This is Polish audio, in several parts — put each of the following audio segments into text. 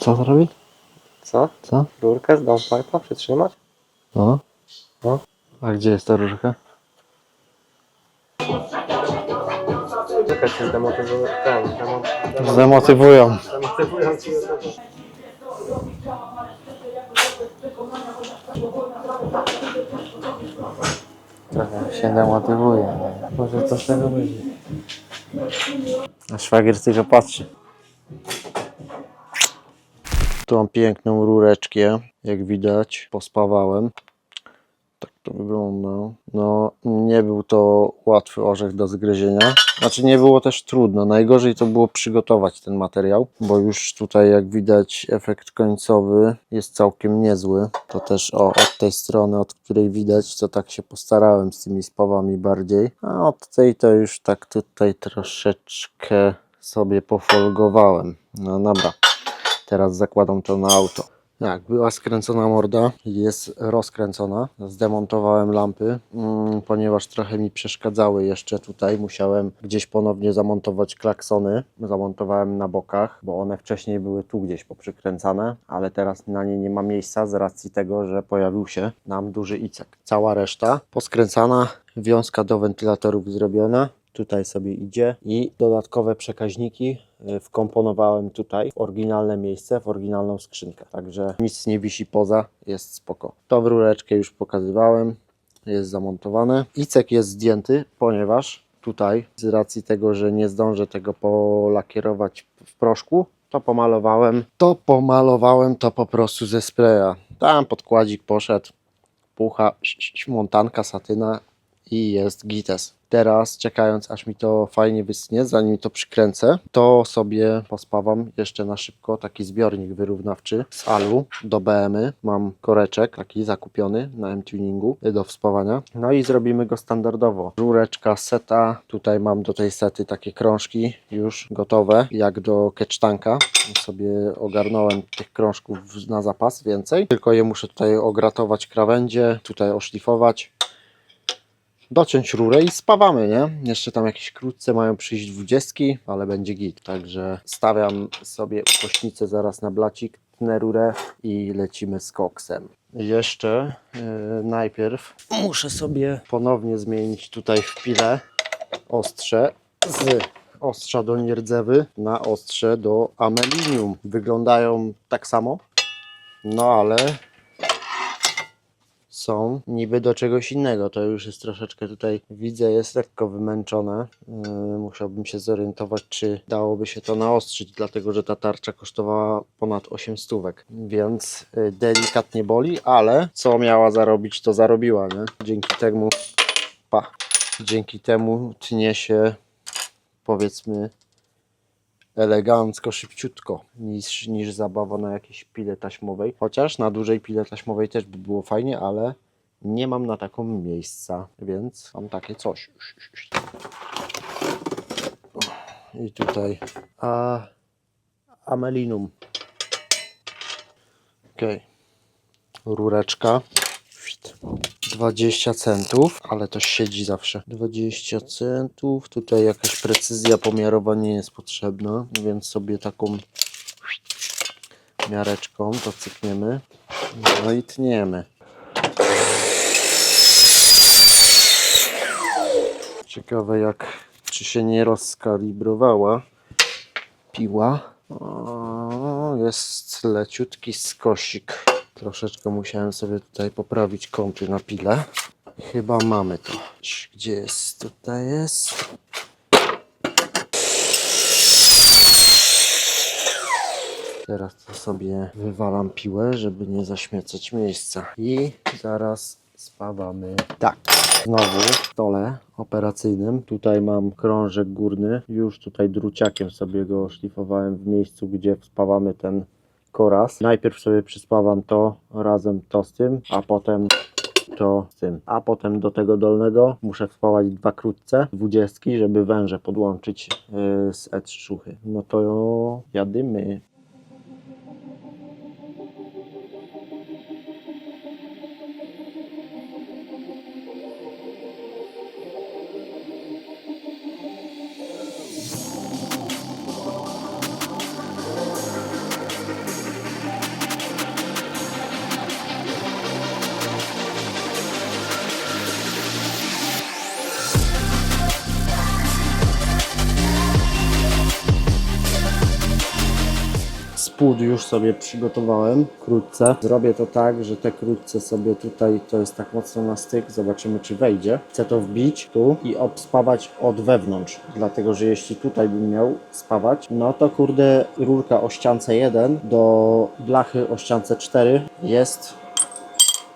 Co zrobi? Co? Co? Rurkę z downpipe'a przytrzymać? No. No. A gdzie jest ta rurka? Rurka się zdemotywuje. Ten, demot- Zamotywują. demotywują ci do tego. Trochę się demotywuje. Może co z tego będzie? A szwagier tylko patrzy. Tu mam piękną rureczkę, jak widać. Pospawałem. Tak to wygląda. No, nie był to łatwy orzech do zgryzienia. Znaczy, nie było też trudno. Najgorzej to było przygotować ten materiał, bo już tutaj, jak widać, efekt końcowy jest całkiem niezły. To też o, od tej strony, od której widać, to tak się postarałem z tymi spawami bardziej. A od tej to już tak tutaj troszeczkę sobie pofolgowałem. No dobra. Teraz zakładam to na auto. Tak, była skręcona morda, jest rozkręcona. Zdemontowałem lampy, mm, ponieważ trochę mi przeszkadzały jeszcze tutaj. Musiałem gdzieś ponownie zamontować klaksony. Zamontowałem na bokach, bo one wcześniej były tu gdzieś poprzykręcane, ale teraz na nie nie ma miejsca z racji tego, że pojawił się nam duży icek. Cała reszta poskręcana, wiązka do wentylatorów zrobiona. Tutaj sobie idzie i dodatkowe przekaźniki wkomponowałem tutaj w oryginalne miejsce, w oryginalną skrzynkę. Także nic nie wisi poza, jest spoko. W rureczkę już pokazywałem, jest zamontowane. Icek jest zdjęty, ponieważ tutaj z racji tego, że nie zdążę tego polakierować w proszku, to pomalowałem, to pomalowałem to po prostu ze spraya. Tam podkładzik poszedł, pucha, montanka, satyna i jest gites. Teraz czekając aż mi to fajnie wyschnie, zanim to przykręcę, to sobie pospawam jeszcze na szybko taki zbiornik wyrównawczy z alu do BM. Mam koreczek taki zakupiony na M-Tuningu do wspawania. No i zrobimy go standardowo. Rureczka, seta. Tutaj mam do tej sety takie krążki już gotowe, jak do kecztanka. Sobie ogarnąłem tych krążków na zapas więcej. Tylko je muszę tutaj ogratować krawędzie, tutaj oszlifować dociąć rurę i spawamy, nie? Jeszcze tam jakieś krótce mają przyjść dwudziestki, ale będzie git. Także stawiam sobie ukośnicę zaraz na blacik, tnę rurę i lecimy z koksem. Jeszcze yy, najpierw muszę sobie ponownie zmienić tutaj w pile ostrze z ostrza do nierdzewy na ostrze do amelinium. Wyglądają tak samo, no ale są niby do czegoś innego. To już jest troszeczkę tutaj, widzę, jest lekko wymęczone. Yy, musiałbym się zorientować, czy dałoby się to naostrzyć, dlatego że ta tarcza kosztowała ponad 8 stówek, więc yy, delikatnie boli, ale co miała zarobić, to zarobiła, nie? Dzięki temu, pa, dzięki temu tnie się, powiedzmy, elegancko, szybciutko niż, niż zabawa na jakiejś pile taśmowej. Chociaż na dużej pile taśmowej też by było fajnie, ale nie mam na taką miejsca, więc mam takie coś. I tutaj a, amelinum. Ok. Rureczka. 20 centów, ale to siedzi zawsze. 20 centów. Tutaj jakaś precyzja pomiarowa nie jest potrzebna, więc sobie taką miareczką to cykniemy. No i tniemy. Ciekawe jak, czy się nie rozkalibrowała piła. O, jest leciutki skosik. Troszeczkę musiałem sobie tutaj poprawić kąty na pile. Chyba mamy to. Gdzie jest? Tutaj jest. Teraz to sobie wywalam piłę, żeby nie zaśmiecać miejsca. I zaraz spawamy. Tak. Znowu w stole operacyjnym. Tutaj mam krążek górny. Już tutaj druciakiem sobie go szlifowałem w miejscu, gdzie spawamy ten koraz. Najpierw sobie przyspawam to razem to z tym, a potem to z tym. A potem do tego dolnego muszę wpawać dwa krótce, dwudziestki, żeby węże podłączyć yy, z E3. No to jadymy. Spód już sobie przygotowałem, krótce. Zrobię to tak, że te krótce sobie tutaj, to jest tak mocno na styk, zobaczymy czy wejdzie. Chcę to wbić tu i obspawać od wewnątrz, dlatego że jeśli tutaj bym miał spawać, no to kurde rurka o ściance 1 do blachy o ściance 4 jest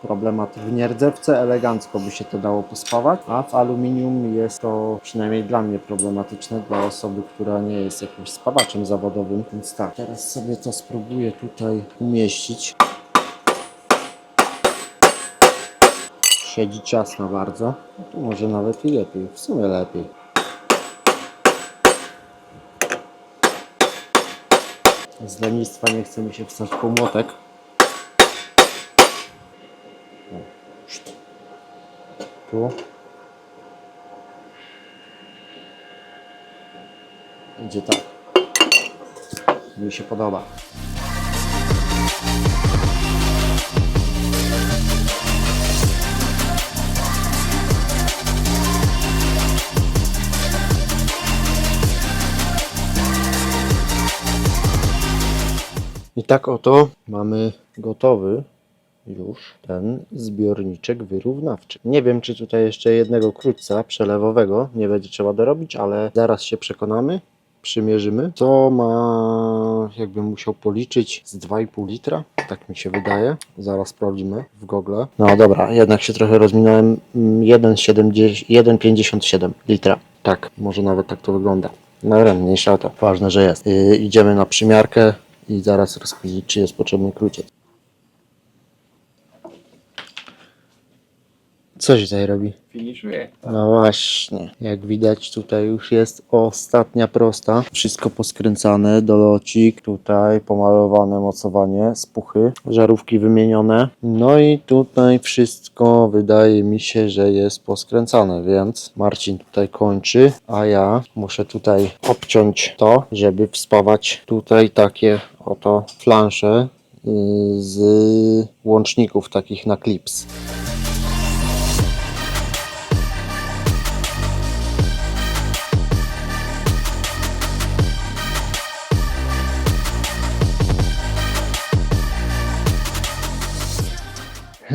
problemat. W nierdzewce elegancko by się to dało pospawać, a w aluminium jest to przynajmniej dla mnie problematyczne, dla osoby, która nie jest jakimś spawaczem zawodowym. Więc tak, teraz sobie to spróbuję tutaj umieścić. Siedzi ciasno bardzo. No tu może nawet i lepiej, w sumie lepiej. Z lenistwa nie chce mi się wstać po młotek. Tu. Idzie tak. Mi się podoba. I tak oto mamy gotowy już ten zbiorniczek wyrównawczy. Nie wiem, czy tutaj jeszcze jednego krótca przelewowego nie będzie trzeba dorobić, ale zaraz się przekonamy, przymierzymy. To ma, jakbym musiał policzyć, z 2,5 litra, tak mi się wydaje. Zaraz sprawdzimy w Google. No dobra, jednak się trochę rozminąłem. Mm, 1,70 1,57 litra. Tak, może nawet tak to wygląda. No ale mniejsza to. Ważne, że jest. Yy, idziemy na przymiarkę i zaraz rozkminić, czy jest potrzebny króciec. Co się tutaj robi? Finiszuję. No właśnie, jak widać tutaj już jest ostatnia prosta. Wszystko poskręcane, dolocik, tutaj pomalowane mocowanie, spuchy, żarówki wymienione. No i tutaj wszystko wydaje mi się, że jest poskręcane, więc Marcin tutaj kończy, a ja muszę tutaj obciąć to, żeby wspawać tutaj takie oto flansze yy, z łączników takich na klips.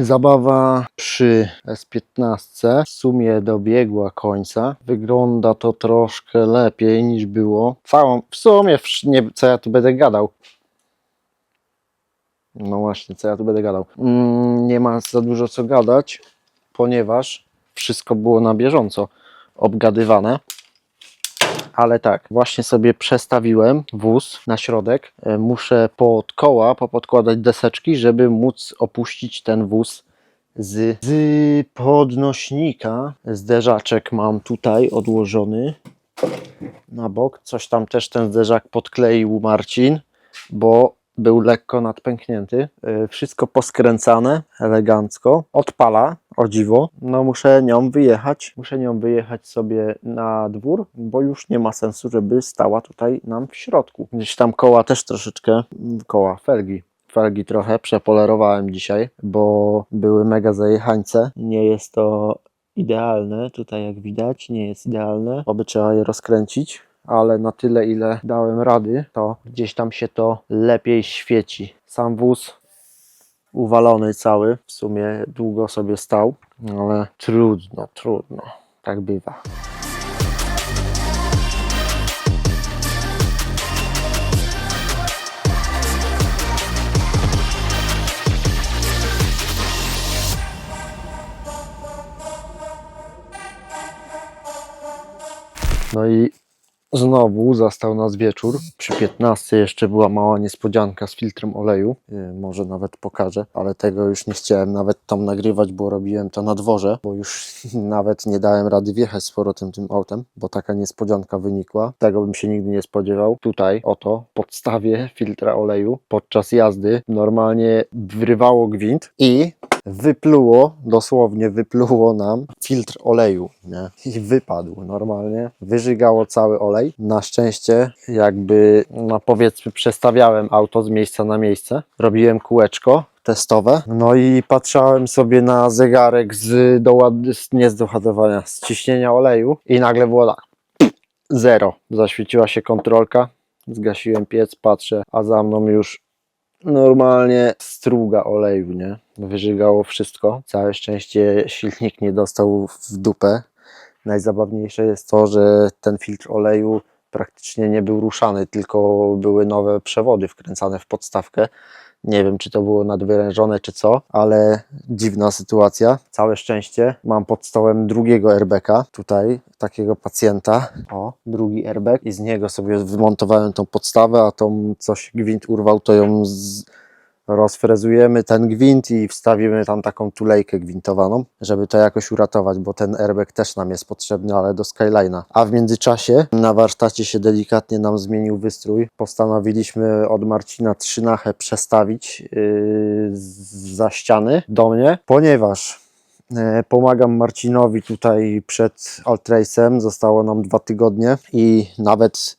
Zabawa przy S15 w sumie dobiegła końca. Wygląda to troszkę lepiej niż było. Całą, w sumie, nie, co ja tu będę gadał. No właśnie, co ja tu będę gadał. Mm, nie ma za dużo co gadać, ponieważ wszystko było na bieżąco obgadywane. Ale tak, właśnie sobie przestawiłem wóz na środek. E, Muszę pod koła popodkładać deseczki, żeby móc opuścić ten wóz z, z podnośnika. Zderzaczek mam tutaj odłożony na bok. Coś tam też ten zderzak podkleił Marcin, bo był lekko nadpęknięty. E, Wszystko poskręcane elegancko. Odpala, o dziwo. No muszę nią wyjechać. Muszę nią wyjechać sobie na dwór, bo już nie ma sensu, żeby stała tutaj nam w środku. Gdzieś tam koła też troszeczkę, mm, koła, felgi. Felgi trochę przepolerowałem dzisiaj, bo były mega zajechańce. Nie jest to idealne, tutaj jak widać, nie jest idealne. Oby trzeba je rozkręcić, ale na tyle ile dałem rady, to gdzieś tam się to lepiej świeci. Sam wóz uwalony cały, w sumie długo sobie stał, ale trudno, trudno, tak bywa. No i znowu zastał nas wieczór. Przy 15 jeszcze była mała niespodzianka z filtrem oleju. Yy, Może nawet pokażę, ale tego już nie chciałem nawet tam nagrywać, bo robiłem to na dworze, bo już nawet nie dałem rady wjechać z powrotem tym autem, bo taka niespodzianka wynikła. Tego bym się nigdy nie spodziewał. Tutaj, oto, podstawie filtra oleju podczas jazdy normalnie wrywało gwint i wypluło, dosłownie wypluło nam filtr oleju, nie? I wypadł normalnie, wyżygało cały olej. Na szczęście jakby, no powiedzmy, przestawiałem auto z miejsca na miejsce, robiłem kółeczko testowe, no i patrzałem sobie na zegarek z, doład... nie z doładowania, z ciśnienia oleju i nagle było tak, zero. Zaświeciła się kontrolka, Zgasiłem piec, patrzę, a za mną już normalnie struga oleju, nie? Wyżygało wszystko. Całe szczęście silnik nie dostał w dupę. Najzabawniejsze jest to, że ten filtr oleju praktycznie nie był ruszany, tylko były nowe przewody wkręcane w podstawkę. Nie wiem, czy to było nadwyrężone, czy co, ale dziwna sytuacja. Całe szczęście mam pod stołem drugiego airbeka, tutaj takiego pacjenta. O, drugi airbag i z niego sobie wymontowałem tą podstawę, a tą coś gwint urwał, to ją z... rozfrezujemy ten gwint i wstawimy tam taką tulejkę gwintowaną, żeby to jakoś uratować, bo ten airbag też nam jest potrzebny, ale do Skyline'a. A w międzyczasie na warsztacie się delikatnie nam zmienił wystrój. Postanowiliśmy od Marcina trzynachę przestawić yy, za ściany do mnie, ponieważ e, pomagam Marcinowi tutaj przed Altrace'em. Zostało nam dwa tygodnie i nawet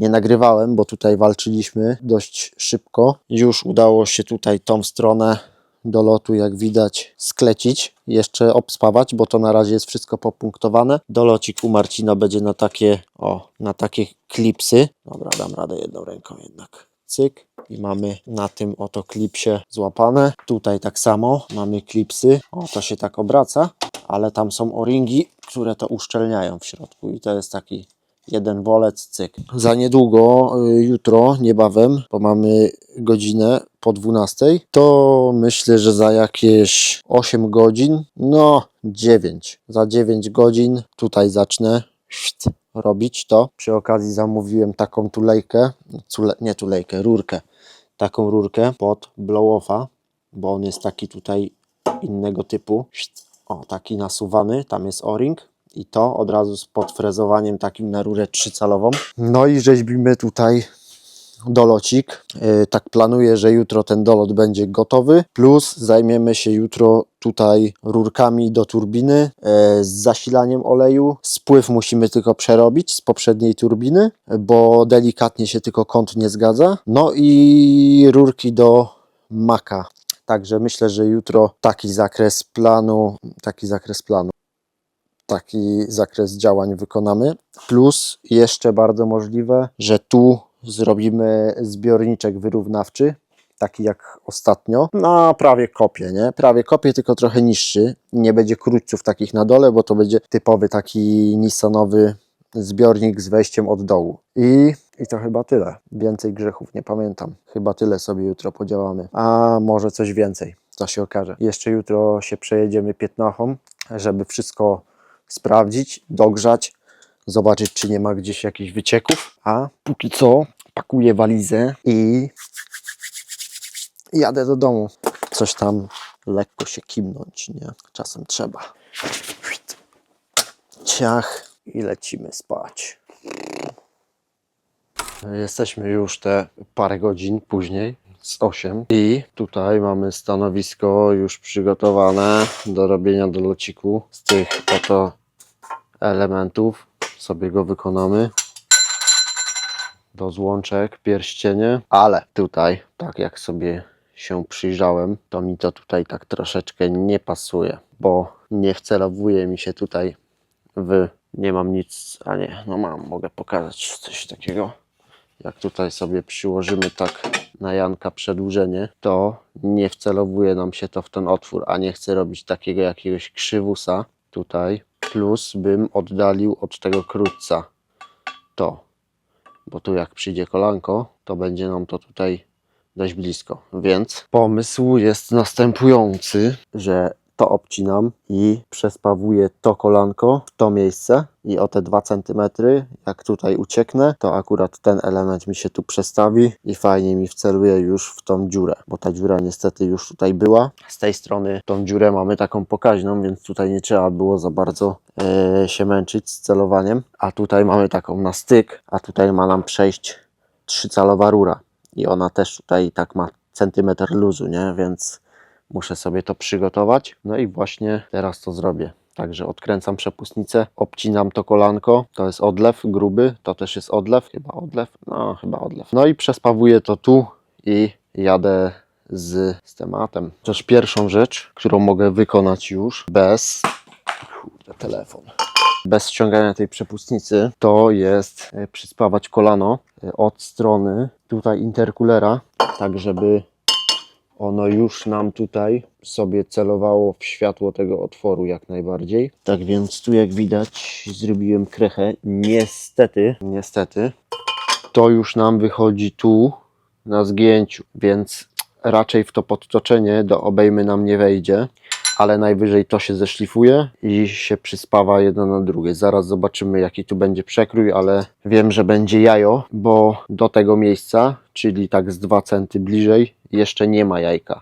nie nagrywałem, bo tutaj walczyliśmy dość szybko. Już udało się tutaj tą stronę do lotu, jak widać, sklecić, jeszcze obspawać, bo to na razie jest wszystko popunktowane. Dolocik u Marcina będzie na takie, o, na takie klipsy. Dobra, dam radę jedną ręką jednak. Cyk. I mamy na tym oto klipsie złapane. Tutaj tak samo mamy klipsy. O, to się tak obraca, ale tam są o-ringi, które to uszczelniają w środku i to jest taki jeden wolec, cyk. Za niedługo, y, jutro, niebawem, bo mamy godzinę po 12, to myślę, że za jakieś 8 godzin, no 9, za 9 godzin tutaj zacznę robić to. Przy okazji zamówiłem taką tulejkę, nie tulejkę, rurkę, taką rurkę pod blow-offa, bo on jest taki tutaj innego typu. O, taki nasuwany, tam jest o-ring i to od razu z podfrezowaniem takim na rurę trzycalową. No i rzeźbimy tutaj dolocik. Yy, Tak planuję, że jutro ten dolot będzie gotowy. Plus zajmiemy się jutro tutaj rurkami do turbiny yy, z zasilaniem oleju. Spływ musimy tylko przerobić z poprzedniej turbiny, bo delikatnie się tylko kąt nie zgadza. No i rurki do maka. Także myślę, że jutro taki zakres planu, taki zakres planu taki zakres działań wykonamy. Plus jeszcze bardzo możliwe, że tu zrobimy zbiorniczek wyrównawczy, taki jak ostatnio. No, prawie kopię, nie? Prawie kopię, tylko trochę niższy. Nie będzie krótców takich na dole, bo to będzie typowy taki Nissanowy zbiornik z wejściem od dołu. I, I to chyba tyle. Więcej grzechów nie pamiętam. Chyba tyle sobie jutro podziałamy. A może coś więcej. To się okaże. Jeszcze jutro się przejedziemy piętnachą, żeby wszystko sprawdzić, dogrzać, zobaczyć, czy nie ma gdzieś jakichś wycieków. A póki co pakuję walizę i jadę do domu. Coś tam lekko się kimnąć, nie? Czasem trzeba. Ciach i lecimy spać. Jesteśmy już te parę godzin później, z 8 i tutaj mamy stanowisko już przygotowane do robienia do lociku z tych oto elementów. Sobie go wykonamy do złączek, pierścienie, ale tutaj, tak jak sobie się przyjrzałem, to mi to tutaj tak troszeczkę nie pasuje, bo nie wcelowuje mi się tutaj w, nie mam nic, a nie, no mam, mogę pokazać coś takiego. Jak tutaj sobie przyłożymy tak na Janka przedłużenie, to nie wcelowuje nam się to w ten otwór, a nie chcę robić takiego jakiegoś krzywusa tutaj. Plus bym oddalił od tego krótca to, bo tu jak przyjdzie kolanko, to będzie nam to tutaj dość blisko. Więc pomysł jest następujący, że to obcinam i przespawuję to kolanko w to miejsce i o te 2 cm, jak tutaj ucieknę, to akurat ten element mi się tu przestawi i fajnie mi wceluje już w tą dziurę, bo ta dziura niestety już tutaj była. Z tej strony tą dziurę mamy taką pokaźną, więc tutaj nie trzeba było za bardzo e, się męczyć z celowaniem, a tutaj mamy taką na styk, a tutaj ma nam przejść trzycalowa rura i ona też tutaj tak ma centymetr luzu, nie? Więc muszę sobie to przygotować. No i właśnie teraz to zrobię. Także odkręcam przepustnicę, obcinam to kolanko, to jest odlew gruby, to też jest odlew, chyba odlew, no chyba odlew. No i przespawuję to tu i jadę z, z tematem. Też pierwszą rzecz, którą mogę wykonać już bez... Kurde, telefon. bez ściągania tej przepustnicy, to jest e, przyspawać kolano e, od strony tutaj interkulera, tak żeby ono już nam tutaj sobie celowało w światło tego otworu jak najbardziej. Tak więc tu jak widać zrobiłem krechę. Niestety, niestety to już nam wychodzi tu na zgięciu, więc raczej w to podtoczenie do obejmy nam nie wejdzie, ale najwyżej to się zeszlifuje i się przyspawa jedno na drugie. Zaraz zobaczymy jaki tu będzie przekrój, ale wiem, że będzie jajo, bo do tego miejsca, czyli tak z 2 centy bliżej, jeszcze nie ma jajka.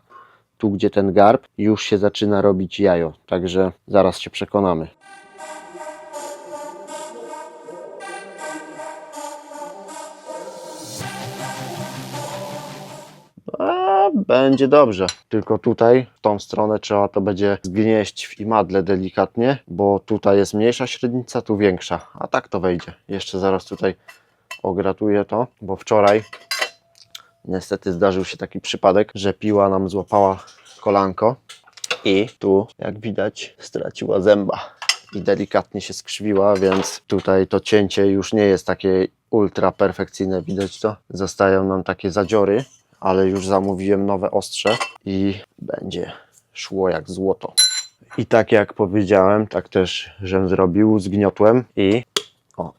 Tu gdzie ten garb już się zaczyna robić jajo, także zaraz się przekonamy. Będzie dobrze. Tylko tutaj, w tą stronę trzeba to będzie zgnieść w imadle delikatnie, bo tutaj jest mniejsza średnica, tu większa. A tak to wejdzie. Jeszcze zaraz tutaj ogratuję to, bo wczoraj niestety zdarzył się taki przypadek, że piła nam złapała kolanko i tu, jak widać, straciła zęba i delikatnie się skrzywiła, więc tutaj to cięcie już nie jest takie ultra perfekcyjne, widać to. Zostają nam takie zadziory, ale już zamówiłem nowe ostrze i będzie szło jak złoto. I tak jak powiedziałem, tak też żem zrobił, zgniotłem i o,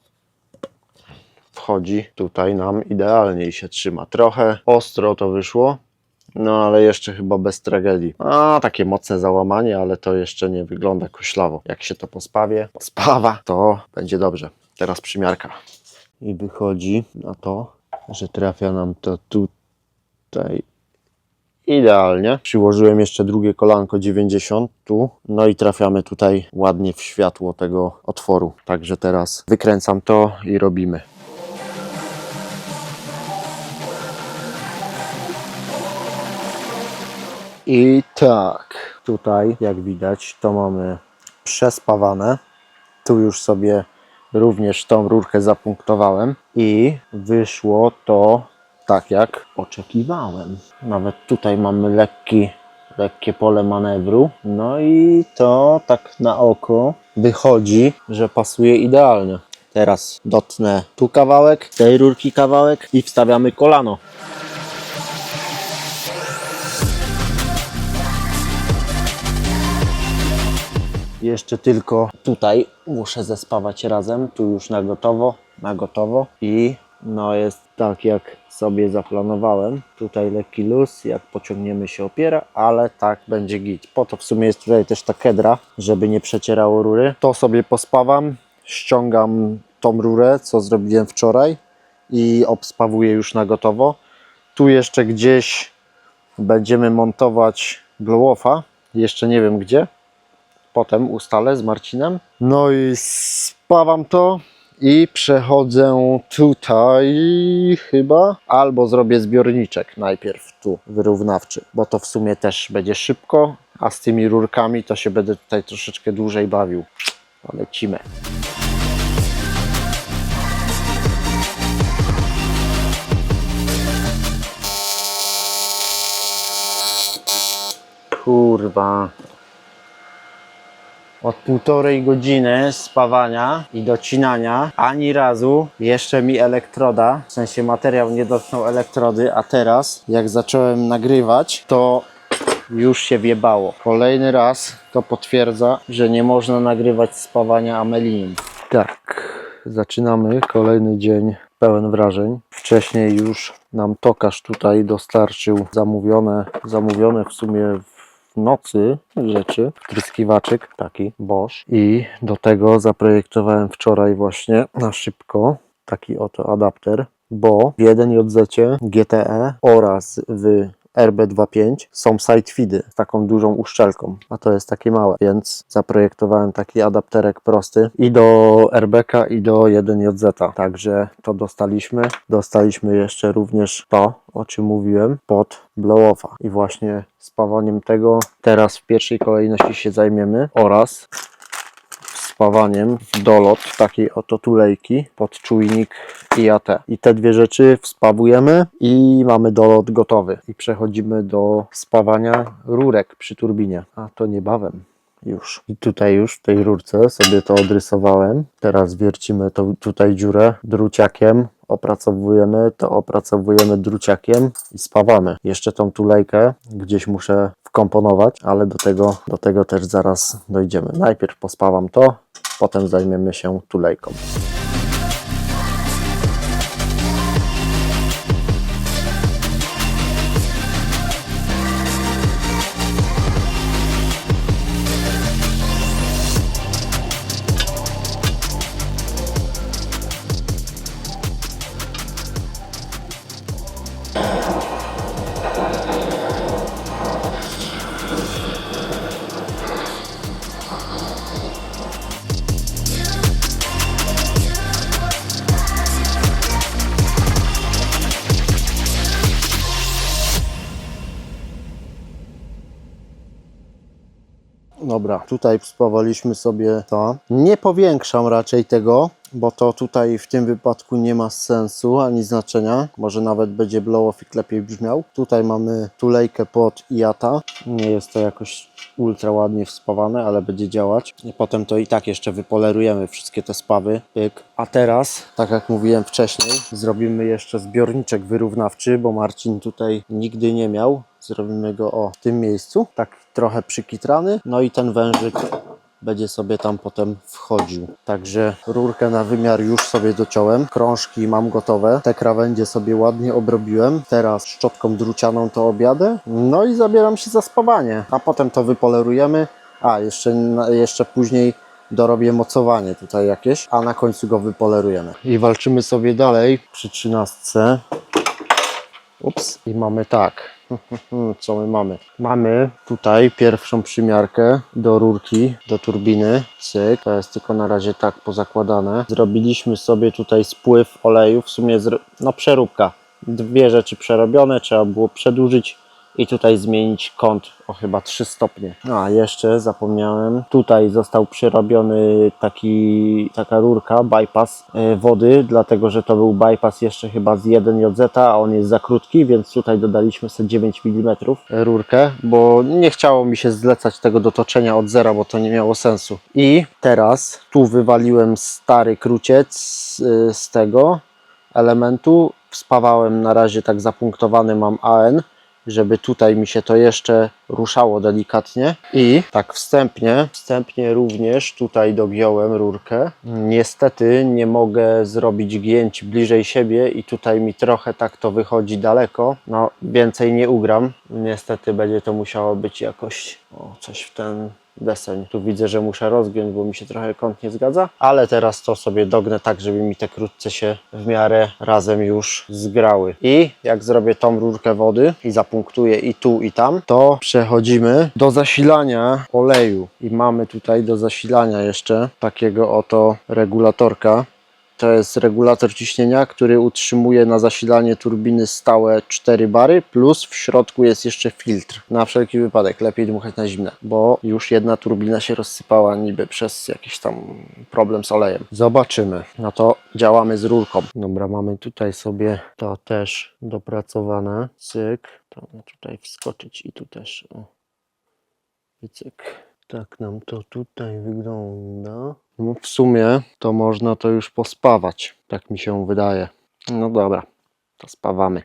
wchodzi tutaj nam idealnie i się trzyma. Trochę ostro to wyszło, no ale jeszcze chyba bez tragedii. A, takie mocne załamanie, ale to jeszcze nie wygląda koślawo. Jak się to pospawie, pospawa, to będzie dobrze. Teraz przymiarka. I wychodzi na to, że trafia nam to tutaj idealnie. Przyłożyłem jeszcze drugie kolanko 90 tu, no i trafiamy tutaj ładnie w światło tego otworu. Także teraz wykręcam to i robimy. I tak, tutaj jak widać to mamy przespawane. Tu już sobie również tą rurkę zapunktowałem i wyszło to tak jak oczekiwałem. Nawet tutaj mamy lekki, lekkie pole manewru. No i to tak na oko wychodzi, że pasuje idealnie. Teraz dotnę tu kawałek, tej rurki kawałek i wstawiamy kolano. Jeszcze tylko tutaj muszę zespawać razem, tu już na gotowo, na gotowo i no jest tak jak sobie zaplanowałem. Tutaj lekki luz, jak pociągniemy się opiera, ale tak będzie git. Po to w sumie jest tutaj też ta kedra, żeby nie przecierało rury. To sobie pospawam, ściągam tą rurę, co zrobiłem wczoraj i obspawuję już na gotowo. Tu jeszcze gdzieś będziemy montować blow-offa, jeszcze nie wiem gdzie potem ustalę z Marcinem. No i spawam to i przechodzę tutaj chyba, albo zrobię zbiorniczek najpierw tu wyrównawczy, bo to w sumie też będzie szybko, a z tymi rurkami to się będę tutaj troszeczkę dłużej bawił. Lecimy. Kurwa, od półtorej godziny spawania i docinania ani razu jeszcze mi elektroda, w sensie materiał nie dotknął elektrody, a teraz jak zacząłem nagrywać, to już się wiebało. Kolejny raz to potwierdza, że nie można nagrywać spawania amelinium. Tak, zaczynamy kolejny dzień pełen wrażeń. Wcześniej już nam tokarz tutaj dostarczył zamówione, zamówione w sumie w nocy rzeczy, wtryskiwaczyk taki Bosch. I do tego zaprojektowałem wczoraj właśnie na szybko taki oto adapter, bo w 1JZ GTE oraz w RB25 są side feedy z taką dużą uszczelką, a to jest takie małe, więc zaprojektowałem taki adapterek prosty i do RBK i do 1JZ, także to dostaliśmy. Dostaliśmy jeszcze również to, o czym mówiłem, pod blow-offa i właśnie spawaniem tego teraz w pierwszej kolejności się zajmiemy oraz spawaniem w dolot takiej oto tulejki pod czujnik IAT. I te dwie rzeczy wspawujemy i mamy dolot gotowy. I przechodzimy do spawania rurek przy turbinie. A to niebawem. Już. I tutaj już w tej rurce sobie to odrysowałem. Teraz wiercimy to tutaj dziurę druciakiem. Opracowujemy to, opracowujemy druciakiem i spawamy. Jeszcze tą tulejkę gdzieś muszę wkomponować, ale do tego, do tego też zaraz dojdziemy. Najpierw pospawam to, potem zajmiemy się tulejką. Dobra, tutaj spawaliśmy sobie to. Nie powiększam raczej tego, bo to tutaj w tym wypadku nie ma sensu ani znaczenia. Może nawet będzie blow-off lepiej brzmiał. Tutaj mamy tulejkę pod IATA. Nie jest to jakoś ultra ładnie wspawane, ale będzie działać. I potem to i tak jeszcze wypolerujemy wszystkie te spawy. Pyk. A teraz, tak jak mówiłem wcześniej, zrobimy jeszcze zbiorniczek wyrównawczy, bo Marcin tutaj nigdy nie miał. Zrobimy go o w tym miejscu, tak trochę przykitrany. No i ten wężyk będzie sobie tam potem wchodził. Także rurkę na wymiar już sobie dociąłem. Krążki mam gotowe. Te krawędzie sobie ładnie obrobiłem. Teraz szczotką drucianą to objadę. No i zabieram się za spawanie. A potem to wypolerujemy. A, jeszcze, jeszcze później dorobię mocowanie tutaj jakieś, a na końcu go wypolerujemy. I walczymy sobie dalej przy trzynastce. Ups. I mamy tak. Co my mamy? Mamy tutaj pierwszą przymiarkę do rurki, do turbiny. Cyk. To jest tylko na razie tak pozakładane. Zrobiliśmy sobie tutaj spływ oleju. W sumie no przeróbka. Dwie rzeczy przerobione. Trzeba było przedłużyć i tutaj zmienić kąt o chyba 3 stopnie. A jeszcze zapomniałem, tutaj został przerobiony taki, taka rurka, bypass e, wody, dlatego że to był bypass jeszcze chyba z 1 JZ, a on jest za krótki, więc tutaj dodaliśmy sobie 9 mm rurkę, bo nie chciało mi się zlecać tego do toczenia od zera, bo to nie miało sensu. I teraz tu wywaliłem stary kruciec e, z tego elementu, spawałem na razie tak zapunktowany mam AN, żeby tutaj mi się to jeszcze ruszało delikatnie i tak wstępnie, wstępnie również tutaj dogiąłem rurkę. Niestety nie mogę zrobić gięć bliżej siebie i tutaj mi trochę tak to wychodzi daleko. No więcej nie ugram. Niestety będzie to musiało być jakoś o, coś w ten deseń. Tu widzę, że muszę rozgiąć, bo mi się trochę kąt nie zgadza, ale teraz to sobie dognę tak, żeby mi te krótce się w miarę razem już zgrały. I jak zrobię tą rurkę wody i zapunktuję i tu i tam, to przechodzimy do zasilania oleju. I mamy tutaj do zasilania jeszcze takiego oto regulatorka. To jest regulator ciśnienia, który utrzymuje na zasilanie turbiny stałe 4 bary, plus w środku jest jeszcze filtr. Na wszelki wypadek lepiej dmuchać na zimne, bo już jedna turbina się rozsypała niby przez jakiś tam problem z olejem. Zobaczymy. No to działamy z rurką. Dobra, mamy tutaj sobie to też dopracowane. Cyk. To tutaj wskoczyć i tu też. O. Cyk. Tak nam to tutaj wygląda. No w sumie to można to już pospawać, tak mi się wydaje. No dobra, to spawamy.